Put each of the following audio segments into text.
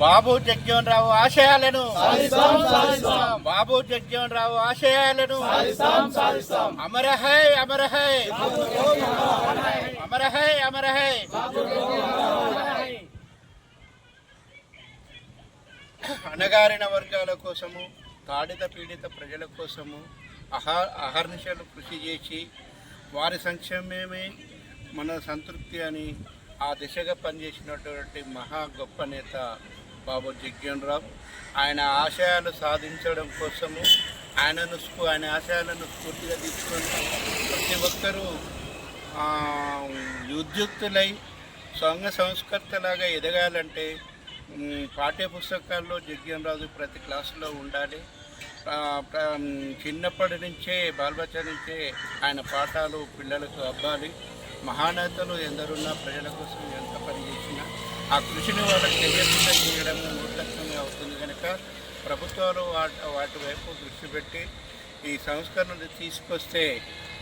బాబు జగ్జీవన్ రావు ఆశయాలను బాబు జగ్జీవన్ రావు ఆశయాలను అమర హై అమర హై. అమర హై అమర హై. అణగారిన వర్గాల కోసము తాడిత పీడిత ప్రజల కోసము అహా అహర్నిశలు కృషి చేసి వారి సంక్షేమమే మన సంతృప్తి అని ఆ దిశగా పనిచేసినటువంటి మహా గొప్ప నేత బాబు జగ్జన్ రావు ఆయన ఆశయాలు సాధించడం కోసము ఆయనను ఆయన ఆశయాలను స్ఫూర్తిగా తీసుకొని ప్రతి ఒక్కరూ ఉద్యుక్తులై సంఘ సంస్కర్తలాగా ఎదగాలంటే పాఠ్య పుస్తకాల్లో జగ్జన్ రాజు ప్రతి క్లాసులో ఉండాలి. చిన్నప్పటి నుంచే బాలబచ్చ నుంచే ఆయన పాఠాలు పిల్లలకు అబ్బాలి మహానేతలు ఎందరున్నా ప్రజల కోసం ఎంత పని చేసినా ఆ కృషిని వాళ్ళకి తెలియకుండా చేయడం నిర్లక్ష్యమే అవుతుంది కనుక ప్రభుత్వాలు వాటి వాటి వైపు దృష్టి పెట్టి ఈ సంస్కరణలు తీసుకొస్తే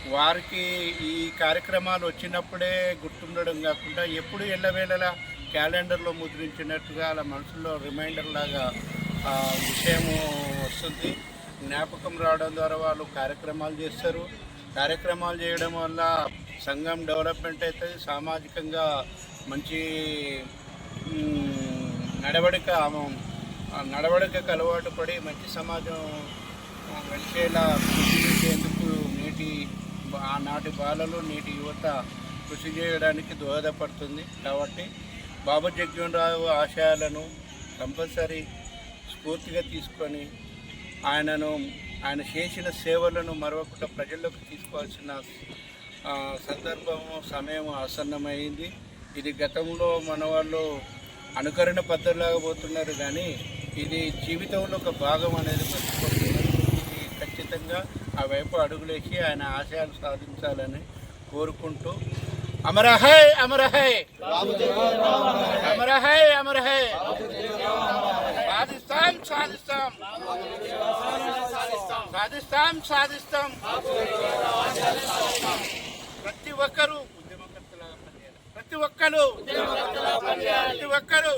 వారికి ఈ కార్యక్రమాలు వచ్చినప్పుడే గుర్తుండడం కాకుండా ఎప్పుడు ఎల్లవేళలా క్యాలెండర్లో ముద్రించినట్టుగా అలా మనసులో రిమైండర్ లాగా విషయము వస్తుంది. జ్ఞాపకం రావడం ద్వారా వాళ్ళు కార్యక్రమాలు చేస్తారు. కార్యక్రమాలు చేయడం వల్ల సంఘం డెవలప్మెంట్ అవుతుంది సామాజికంగా మంచి నడవడిక నడవడికకు అలవాటు పడి మంచి సమాజం ఆ, వెలిసేలా కృషి చేసేందుకు నేటి ఆనాటి బాలలు నేటి యువత కృషి చేయడానికి దోహదపడుతుంది. కాబట్టి బాబు జగ్జీవన్ రావు ఆశయాలను కంపల్సరీ స్ఫూర్తిగా తీసుకొని ఆయనను ఆయన చేసిన సేవలను మరొకటి ప్రజల్లోకి తీసుకోవాల్సిన సందర్భము సమయం ఆసన్నమైంది. ఇది గతంలో మన వాళ్ళు అనుకరణ పద్ధతిలాగా పోతున్నారు కానీ ఇది జీవితంలో ఒక భాగం అనేది మర్చిపోతున్నారు ఇది ఖచ్చితంగా ఆ వైపు అడుగులేసి ఆయన ఆశయాలు సాధించాలని కోరుకుంటూ అమరహై అమరహై. అమరహై అమరహై. సాధిస్తాం సాధిస్తాం. సాధిస్తాం సాధిస్తాం. ప్రతి ఒక్కరూ ఉద్యమకర్తలాగా పనిచేయాలి. ప్రతి ఒక్కరు ప్రతి ఒక్కరు